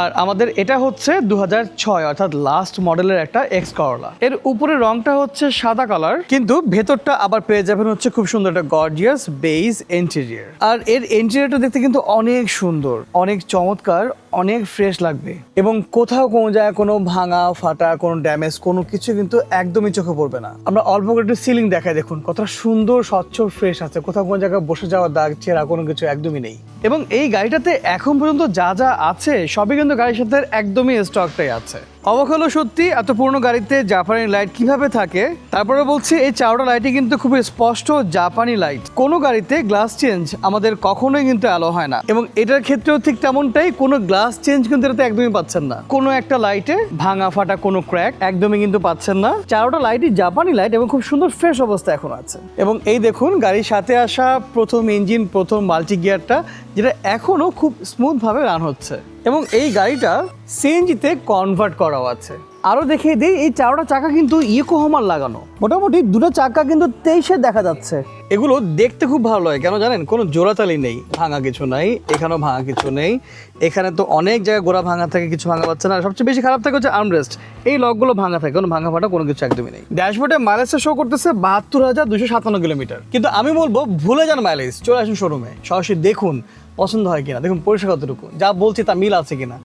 আর আমাদের এটা হচ্ছে দু অর্থাৎ লাস্ট মডেলের একটা এক্স করলা এর উপরে রংটা হচ্ছে সাদা কালার কিন্তু ভেতরটা আবার পেয়ে যাবেন হচ্ছে খুব সুন্দর একটা গর্জিয়াস বেজ ইন্টেরিয়ার আর এর ইন্টেরিয়রটা দেখতে কিন্তু অনেক সুন্দর, অনেক চমৎকার, অনেক ফ্রেশ লাগবে। এবং কোথাও কোনো জায়গায় কোনো ভাঙা, ফাটা, কোনো ড্যামেজ কোনো কিছু কিন্তু একদমই চোখে পড়বে না। আমরা অল্প করে একটু সিলিং দেখাই দেখুন, কতটা সুন্দর, স্বচ্ছ ফ্রেশ আছে। কোথাও কোনো জায়গায় বসে যাওয়ার দাগ, ছেঁড়া কোনো কিছু একদমই নেই। এবং এই গাড়িটাতে এখন পর্যন্ত যা যা আছে, সবই কিন্তু গাড়ির সাথে একদমই স্টকটাই আছে। অবাক হলো সত্যি, এত পুরনো গাড়িতে জাপানি লাইট কীভাবে থাকে? তারপরে বলছি, এই চাওড়া লাইটই কিন্তু খুবই স্পষ্ট জাপানি লাইট কোনো গাড়িতে গ্লাস চেঞ্জ আমাদের কখনোই কিন্তু অ্যালো হয় না। এবং এটার ক্ষেত্রেও ঠিক তেমনটাই, কোনো গ্লাস চেঞ্জ কিন্তু এটাতে একদমই পাচ্ছেন না। কোনো একটা লাইটে ভাঙা ফাটা, কোনো ক্র্যাক একদমই কিন্তু পাচ্ছেন না। চারোটা লাইটই জাপানি লাইট এবং খুব সুন্দর ফ্রেশ অবস্থা এখন আছে। এবং এই দেখুন, গাড়ির সাথে আসা প্রথম ইঞ্জিন প্রথম মাল্টি গিয়ারটা যেটা এখনও খুব স্মুথভাবে রান হচ্ছে। এবং এই গাড়িটা সিএনজিতে কনভার্ট করাও আছে। আরও দেখিয়ে দিই, এই চারোটা চাকা কিন্তু ইকোহমার লাগানো। মোটামুটি দুটো চাকা কিন্তু তেইশে দেখা যাচ্ছে। এগুলো দেখতে খুব ভালো লাগে, কেন জানেন? কোনো জোড়াতালি নেই, ভাঙা কিছু নাই, এখানেও ভাঙা কিছু নেই। এখানে তো অনেক জায়গায় গোড়া ভাঙা থাকে, কিছু ভাঙা পাচ্ছে না। সবচেয়ে বেশি খারাপ থাকে হচ্ছে আর্মরেস্ট এই লকগুলো ভাঙা থাকে, কোনো ভাঙা ফাটা কোনো কিছু একদমই নেই। ড্যাশবোর্ডে মাইলেজটা শো করতেছে বাহাত্তর হাজার দুশো সাতান্ন কিলোমিটার। কিন্তু আমি বলব, ভুলে যান মাইলেজ চলে আসুন শোরুমে সরাসরি দেখুন পছন্দ হয় কিনা? দেখুন পরিষ্কার কতটুকু যা বলছি তা মিল আছে কিনা?